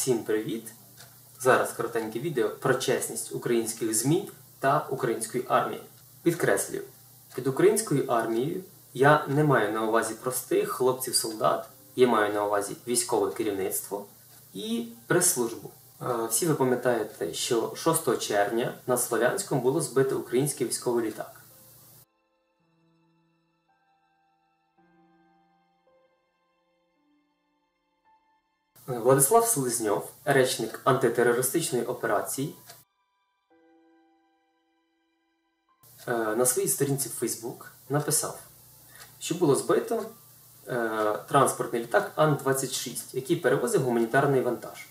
Всім привіт! Зараз коротеньке відео про чесність українських ЗМІ та української армії. Підкреслюю, під українською армією я не маю на увазі простих хлопців-солдат, я маю на увазі військове керівництво і прес-службу. Е, Всі ви пам'ятаєте, що 6 червня на Слов'янському було збито український військовий літак. Владислав Селезньов, речник антитерористичної операції, е, на своїй сторінці в Facebook написав, що було збито е, транспортний літак Ан-26, який перевозив гуманітарний вантаж.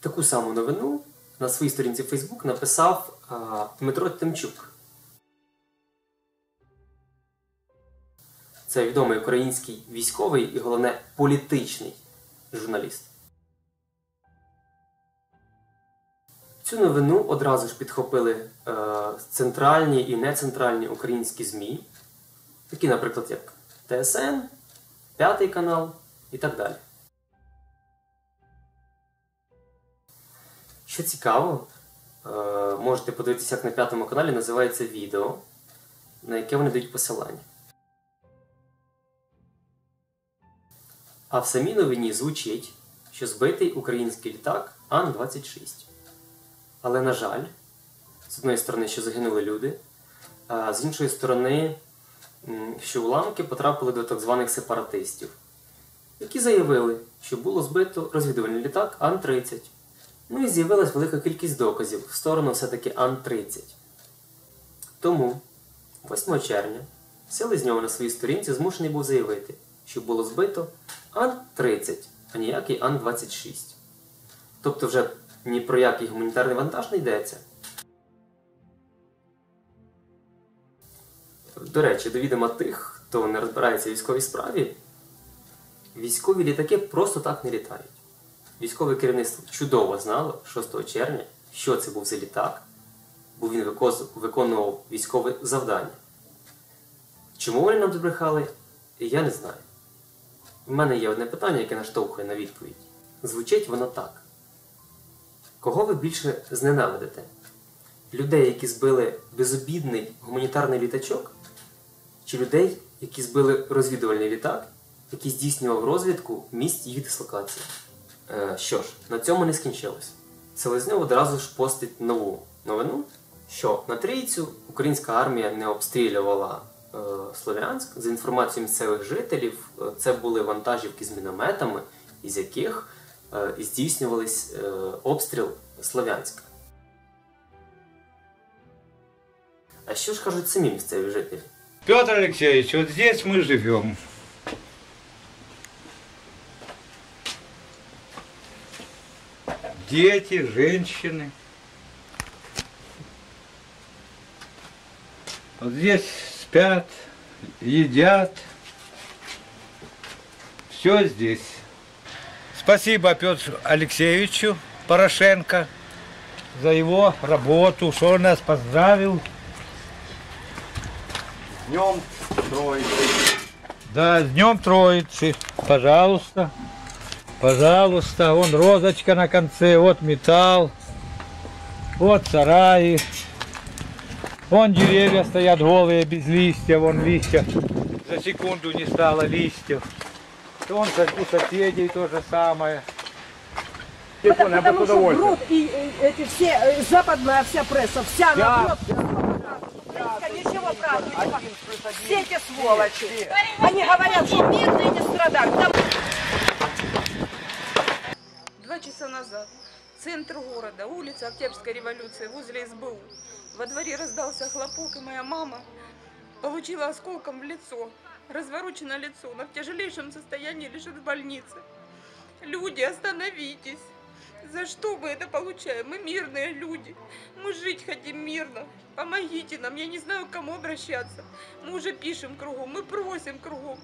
Таку саму новину на своїй сторінці в Facebook написав е, Дмитро Тимчук. Це відомий український військовий і, головне, політичний журналіст. Цю новину одразу ж підхопили е, центральні і нецентральні українські ЗМІ, такі, наприклад, як ТСН, П'ятий канал і так далі. Що цікаво, е, можете подивитися, як на п'ятому каналі називається відео, на яке вони дають посилання. А в самій новині звучить, що збитий український літак Ан-26. Але, на жаль, з одної сторони, що загинули люди, а з іншої сторони, що уламки потрапили до так званих сепаратистів, які заявили, що було збито розвідувальний літак Ан-30. Ну і з'явилась велика кількість доказів в сторону все-таки Ан-30. Тому, 8 червня, Селезньов на своїй сторінці змушений був заявити, що було збито Ан-30, а ніякий Ан-26. Тобто вже ні про який гуманітарний вантаж не йдеться. До речі, до відома тих, хто не розбирається в військовій справі, військові літаки просто так не літають. Військове керівництво чудово знало 6 червня, що це був за літак, бо він виконував військове завдання. Чому вони нам збрехали, я не знаю. У мене є одне питання, яке наштовхує на відповідь. Звучить воно так. Кого ви більше зненавидите? Людей, які збили безобідний гуманітарний літачок? Чи людей, які збили розвідувальний літак, який здійснював розвідку місць їх дислокації? Е, що ж, на цьому не скінчилось. Селезньов одразу ж постить нову новину, що на трійцю українська армія не обстрілювала Слов'янськ. За інформацією місцевих жителів, е, це були вантажівки з мінометами, із яких е, здійснювались обстріл Слов'янська. А що ж кажуть самі місцеві жителі? Петр Алексеевич, вот здесь мы живем. Дети, женщины. Вот здесь спят, едят. Все здесь. Спасибо Петру Алексеевичу Порошенко за его работу, что он нас поздравил. Днем Троицы. Да, с Днем Троицы. Пожалуйста. Пожалуйста. Вон розочка на конце, вот металл. Вот сараи. Вон деревья стоят голые, без листьев, вон листья. За секунду не стало листьев. Вон у соседей то же самое. Потому, потому что врут и э, эти все, э, западная вся пресса, вся Да. Украинская Ничего правильного. Все эти сволочи. Они говорят, что мирные не страдают. Там Два часа назад. Центр города, улица Октябрьской революции, возле СБУ. Во дворе раздался хлопок, и моя мама получила осколком в лицо. Разворочено лицо, она в тяжелейшем состоянии лежит в больнице. Люди, остановитесь. За что мы это получаем? Мы мирные люди. Мы жить хотим мирно. Помогите нам. Я не знаю, к кому обращаться. Мы уже пишем кругом, мы просим кругом.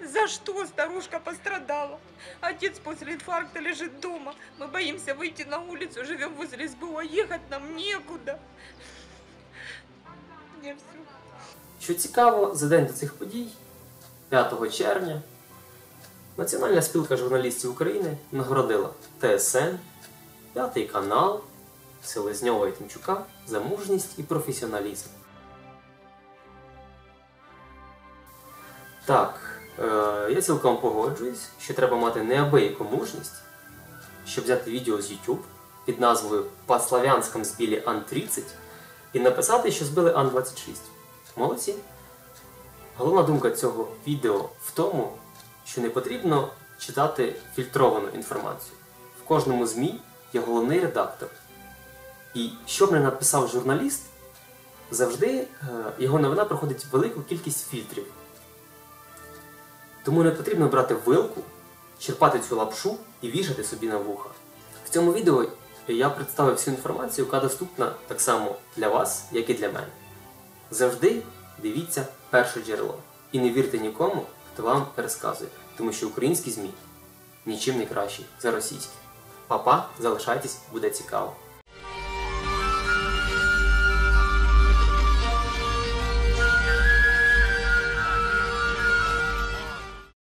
За что старушка пострадала? Отец после инфаркта лежит дома. Мы боимся выйти на улицу, живем возле СБУ, а ехать нам некуда. Я все. Що цікаво, за день до цих подій, 5 червня, Національна спілка журналістів України нагородила ТСН, П'ятий канал, Селезньова і Тимчука за мужність і професіоналізм. Так, е, я цілком погоджуюсь, що треба мати неабияку мужність, щоб взяти відео з YouTube під назвою «По славянськам збили Ан-30» і написати, що збили Ан-26. Молодці! Головна думка цього відео в тому, що не потрібно читати фільтровану інформацію. В кожному ЗМІ є головний редактор. І що б не написав журналіст, завжди е, його новина проходить велику кількість фільтрів. Тому не потрібно брати вилку, черпати цю лапшу і вішати собі на вуха. В цьому відео я представив всю інформацію, яка доступна так само для вас, як і для мене. Завжди дивіться перше джерело. І не вірте нікому, хто вам пересказує, тому що українські ЗМІ нічим не кращі за російські. Папа, залишайтесь, буде цікаво.